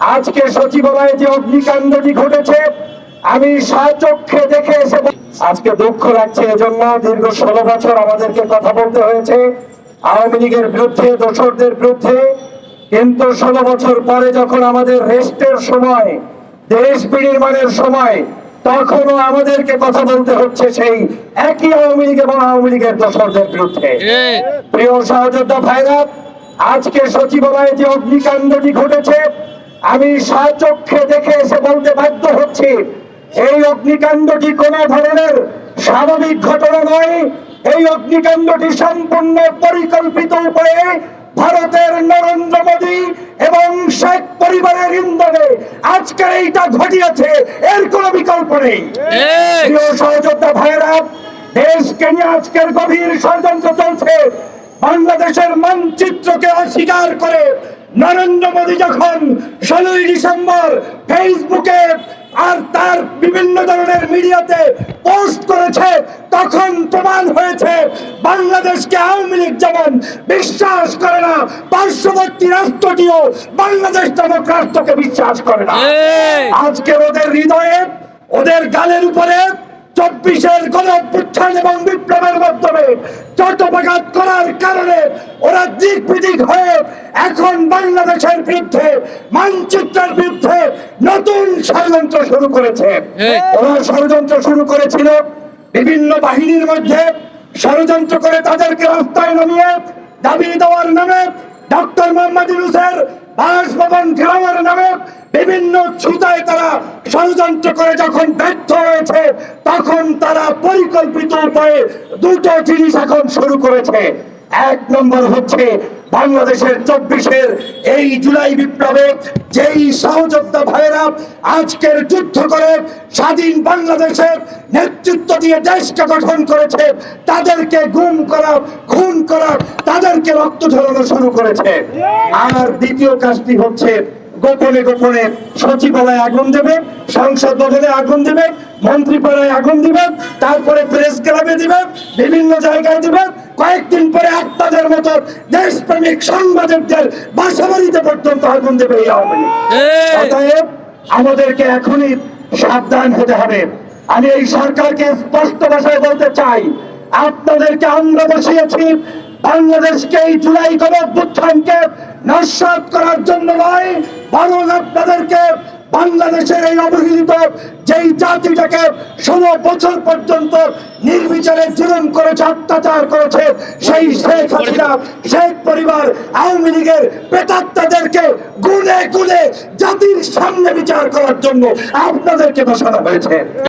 আজকে সচিবালয়ে যে অগ্নিকাণ্ডটি ঘটেছে, আমি স্বচক্ষে দেখে এসে আজকে দুঃখ লাগছে, এজন্য দীর্ঘ ষোলো বছর আমাদেরকে কথা বলতে হয়েছে। আওয়ামী লীগের বিরুদ্ধে, দোসরদের বিরুদ্ধে, কিন্তু ষোলো বছর পরে যখন আমাদের রেস্টের সময়, দেশ বিনির্মাণের সময়, তখনও আমাদেরকে কথা বলতে হচ্ছে সেই একই আওয়ামী লীগ এবং আওয়ামী লীগের দোসরদের বিরুদ্ধে। প্রিয় সহযোদ্ধা ভাইরা আজকে সচিবালয়ে যে অগ্নিকাণ্ডটি ঘটেছে আমি স্বচক্ষে দেখে এসে বলতে বাধ্য হচ্ছি এই অগ্নিকাণ্ডটি কোন ধরনের স্বাভাবিক ঘটনা নয়। এই অগ্নিকাণ্ডটি সম্পূর্ণ পরিকল্পিত উপায়ে ভারতের নরেন্দ্র মোদী এবং শেখ পরিবারের ইন্ধনে আজকে এইটা ঘটিয়েছে এর কোনো বিকল্প নেই। প্রিয় সহযোদ্ধা ভাইয়েরা দেশকে নিয়ে আজকের গভীর ষড়যন্ত্র চলছে। বাংলাদেশের মানচিত্রকে অস্বীকার করে নরেন্দ্র মোদী যখন ষোলোই ডিসেম্বর ফেসবুকে আর তার বিভিন্ন ধরনের মিডিয়াতে পোস্ট করেছে তখন প্রমাণ হয়েছে বাংলাদেশকে আওয়ামী লীগ যেমন বিশ্বাস করে না পার্শ্ববর্তী রাষ্ট্রটিও বাংলাদেশ নামক রাষ্ট্রকে বিশ্বাস করে না। আজকে ওদের হৃদয়ে ওদের গালের উপরে চব্বিশের গণ অভ্যুত্থান এবং বিপ্লবের মাধ্যমে চট্টপাঘাত করার কারণে ওরা দিক বিদিক হয়ে এখন বাংলাদেশের বিরুদ্ধে মানচিত্রের বিরুদ্ধে নতুন ষড়যন্ত্র শুরু করেছে। ওরা ষড়যন্ত্র শুরু করেছিল বিভিন্ন বাহিনীর মধ্যে ষড়যন্ত্র করে তাদেরকে রাস্তায় নামিয়ে দাবি দেওয়ার নামে ডক্টর মোহাম্মদ ইউনুসের বাসভবন ঘেরাওয়ার নামে বিভিন্ন ছুতায় তারা ষড়যন্ত্র করে যখন ব্যর্থ হয়েছে তখন তারা পরিকল্পিত উপায়ে দুটো জিনিস এখন শুরু করেছে। এক নম্বর হচ্ছে বাংলাদেশের চব্বিশের এই জুলাই বিপ্লবে যেই সহযোদ্ধা ভাইয়েরা আজকের যুদ্ধ করে স্বাধীন বাংলাদেশের নেতৃত্ব দিয়ে দেশকে গঠন করেছে, তাদেরকে গুম করা, খুন করা, তাদেরকে রক্ত ঝরানো শুরু করেছে। আর দ্বিতীয় কাজটি হচ্ছে গোপনে গোপনে সচিবালয়ে আগুন দেবে। সংসদ ভবনে আগুন দেবে মন্ত্রীপাড়ায় আগুন দিবে তারপরে প্রেস ক্লাবে দিবে বিভিন্ন জায়গায় দিবে। কয়েকদিন পরে আত্মাদের মতো দেশপ্রেমিক সাংবাদিকদের বাসাবাড়িতে পর্যন্ত আগুন দেবে এই আওয়ামী। অতএব আমাদেরকে এখনই সাবধান হতে হবে। আমি এই সরকারকে স্পষ্ট ভাষায় বলতে চাই আপনাদেরকে আমরা বসিয়েছি বাংলাদেশকে এই জুলাই গণ অভ্যুত্থানকে নস্বাত করার জন্য নয় বরং আপনাদেরকে বাংলাদেশের এই অবহেলিত যেই জাতিটাকে ষোলো বছর পর্যন্ত নির্বিচারে জুলুম করেছে, অত্যাচার করেছে, সেই শেখ হাসিনা, শেখ পরিবার আওয়ামী লীগের প্রেতাত্মাদেরকে গুনে গুনে জাতির সামনে বিচার করার জন্য আপনাদেরকে বসানো হয়েছে।